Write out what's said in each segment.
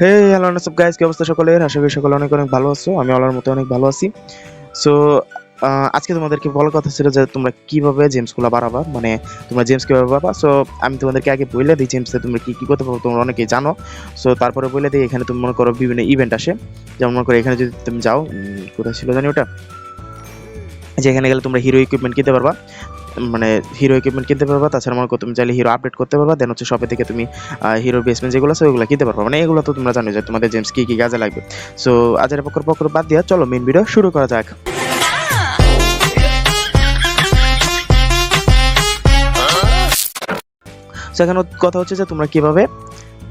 হে hello সব guys কি অবস্থা সকলের? আশা করি সকলে অনেক অনেক ভালো আছো। আমি আল্লাহর মতো অনেক ভালো আছি। সো আজকে তোমাদেরকে বলার কথা ছিল যে তোমরা কীভাবে জেমসগুলো বাড়াবা মানে তোমরা জেমস কীভাবে পাবা সো আমি তোমাদেরকে আগে বলে দিই জেমসে তোমরা কি কি করতে পারো তোমরা অনেকেই জানো। সো তারপরে বলে দিই, এখানে তুমি মনে করো বিভিন্ন ইভেন্ট আসে। যেমন মনে করো এখানে যদি তুমি যাও কোথায় ছিল জানি ওটা? যেখানে গেলে তোমরা হিরো ইকুইপমেন্ট কিনতে পারবা। মানে হিরো ইকুইপমেন্ট কিনতে পারবা, তাছাড়া মনে করো তুমি চাইলে হিরো আপডেট করতে পারবা দেন হচ্ছে শপে থেকে তুমি হিরোর বেসমেন্ট যেগুলো আছে ওগুলো কিনতে পারবা। মানে এগুলো তো তোমরা জানো যে তোমাদের জেমস কি কি কাজে লাগবে। সো আজের পকর পকর বাদ দিয়া চলো মেন ভিডিও শুরু করা যাক। সো এখানে কথা হচ্ছে যে তোমরা কীভাবে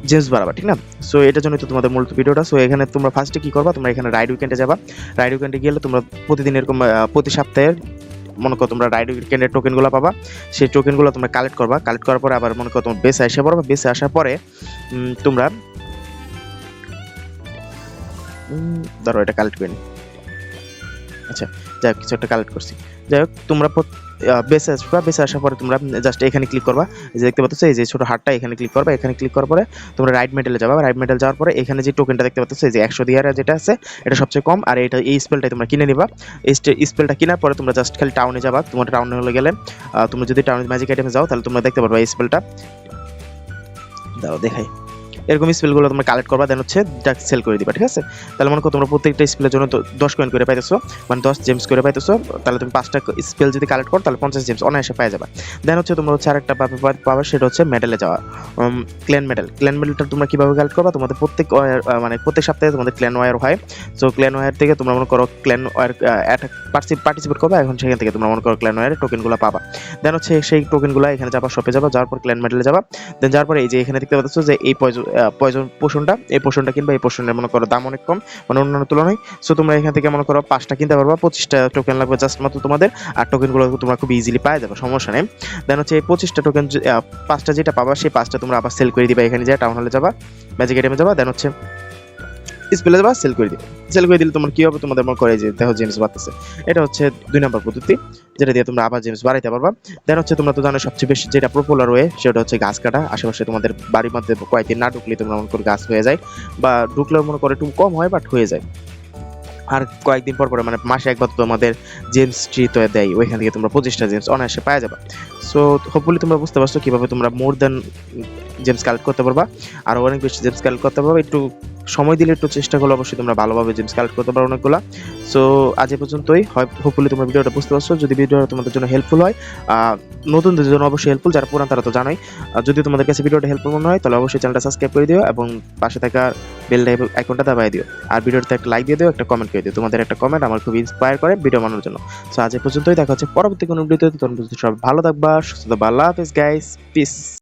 জেমস বাড়াবা, ঠিক না? সো এটার জন্য তো তোমাদের মূলত ভিডিওটা। সো এখানে তোমরা ফার্স্টে কি করবা? তোমরা এখানে রাইড উইকেন্ডে যাবা। রাইড উইকেন্ডে গেলে তোমরা প্রতিদিন এরকম প্রতি সপ্তাহে মনে করো তোমরা রাইড উইকেন্ডের টোকেনগুলো পাবা, সেই টোকেনগুলো তোমরা কালেক্ট করবা কালেক্ট করার পরে আবার মনে করো তোমার বেসে আসে পড়বা বেসে আসার পরে তোমরা ধরো এটা কালেক্ট করে। আচ্ছা যাই হোক, কিছু একটা কালেক্ট করছি। যাই হোক, তোমরা বেসে আসবা বেসে আসার পরে তোমরা জাস্ট এখানে ক্লিক করবা। যে দেখতে পাচ্ছ, এই যে ছোট হাটটা এখানে ক্লিক করবা। এখানে ক্লিক করার পরে তোমরা রাইট মেডেলে যাবা। রাইট মেডেল যাওয়ার পরে এখানে যে টোকেনটা দেখতে পাচ্ছ, এই যে একশো দিয়ারা যেটা আছে, এটা সবচেয়ে কম। আর এটা এই স্পেলটাই তোমরা কিনে নিবা। এই স্পেলটা কেনার পরে তোমরা জাস্ট খালি টাউনে যাবা। তোমার টাউনে হলে গেলে তোমরা যদি টাউনে ম্যাজিক আইটেমে যাও, তাহলে তোমরা দেখতে পারবা এই স্পেলটা দাও, দেখাই। এরকম স্পেলগুলো তোমরা কালেক্ট করবা দেন হচ্ছে ডাক সেল করে দিবা, ঠিক আছে? তাহলে মনে করো তোমরা প্রত্যেকটা স্পেলের জন্য দশ কয়েন করে পাইতেছো মানে দশ জেমস করে পাইতেছো, তাহলে তুমি পাঁচটা স্পেল যদি কালেক্ট করো, তাহলে পঞ্চাশ জেমস অনায়াসে পাই যাবে। দেন হচ্ছে তোমরা হচ্ছে আরেকটা পাবে পাবে সেটা হচ্ছে মেডেলে যাওয়া ক্ল্যান মেডেল ক্ল্যান মেডেলটা তোমরা কীভাবে কালেক্ট করবা? তোমাদের প্রত্যেক ওয়ার মানে প্রত্যেক সপ্তাহে তোমাদের ক্ল্যান ওয়ার হয়। সো ক্ল্যান ওয়ার থেকে তোমরা মনে করো ক্ল্যান ওয়ার পার্টিসিপেট করবা, এখন সেখান থেকে তোমরা মনে করো ক্ল্যান ওয়ারের টোকেনগুলো পাবা। দেন হচ্ছে সেই টোকেনগুলো এখানে যাবা শপে যাবা, যাওয়ার পর ক্ল্যান মেডেলে যাবা। দেন যাওয়ার পরে এই যে এখানে দেখতে পাচ্ছ যে এই পয়জন পোষণটা এই পোষণটা কিনবা, এই পোষণের মনে করো দাম অনেক কম মানে অন্যান্য তুলনায়। সো তোমরা এখান থেকে মনে করো পাঁচটা কিনতে পারবা, পঁচিশটা টোকেন লাগবে জাস্ট মাত্র তোমাদের, আর টোকেনগুলো তোমরা খুব ইজিলি পাওয়া যাবে, সমস্যা নেই। দেন হচ্ছে এই পঁচিশটা টোকেন পাঁচটা যেটা পাবা, সেই পাঁচটা তোমরা আবার সেল করে দিবা, এখানে যায় টাউন হলে যাবা ম্যাজিক আইটেমে যাবা দেন হচ্ছে স্পেলে যাবা সেল করে দিবে। সেল করে দিলে তোমার কি হবে? তোমাদের মনে করে যে, দেখো জেমস বাড়তেছে। এটা হচ্ছে দুই নম্বর পদ্ধতি, যেটা দিয়ে তোমরা আবার জেমস বাড়াইতে পারবা। দেন হচ্ছে তোমরা তো জানো সবচেয়ে বেশি যেটা পপুলার ওয়ে সেটা হচ্ছে গাছ কাটা। আশেপাশে তোমাদের বাড়ির মধ্যে কয়েকদিন না ঢুকলে তোমরা মনে করো গাছ হয়ে যায়, বা ঢুকলেও মনে করো একটু কম হয় বাট হয়ে যায়। আর কয়েকদিন পর পরে মানে মাসে একবার তোমাদের জেমস ট্রি তো দেয়, ওইখান থেকে তোমরা পঁচিশটা জেমস অনায়াসে পাওয়া যাবে। সো হোপফুলি তোমরা বুঝতে পারছ কীভাবে তোমরা মোর দেন জেমস কালেক্ট করতে পারবা। আর অনেক বেশি জেমস কালেক্ট করতে পারবা। একটু সময় দিলে একটু চেষ্টা করলে অবশ্যই তোমরা ভালোভাবে জেমস কালেক্ট করতে পারো অনেকগুলা। সো আজ এ পর্যন্তই। হয় হোপফুলি তোমরা ভিডিওটা বুঝতে পারছ। যদি ভিডিওটা তোমাদের জন্য হেল্পফুল হয় নতুনদের জন্য অবশ্যই হেল্পফুল যারা পুরান তারা তো জানোই। আর যদি তোমাদের কাছে ভিডিওটা হেল্পফুল মনে হয়, তাহলে অবশ্যই চ্যানেলটা সাবস্ক্রাইব করে দিও এবং পাশে থাকা বেল আইকনটা দাবাই দিও। আর ভিডিওতে একটা লাইক দিয়ে দিও, একটা কমেন্ট করে দিও। তোমাদের একটা কমেন্ট আমার খুব ইন্সপায়ার করে ভিডিও বানানোর জন্য। সো আজ এ পর্যন্তই। দেখা হচ্ছে পরবর্তী কোনো ভিডিওতে তখন সব ভালো থাকবা, সুস্থ থাকবা। আল্লাহ হাফেজ গাইস পিস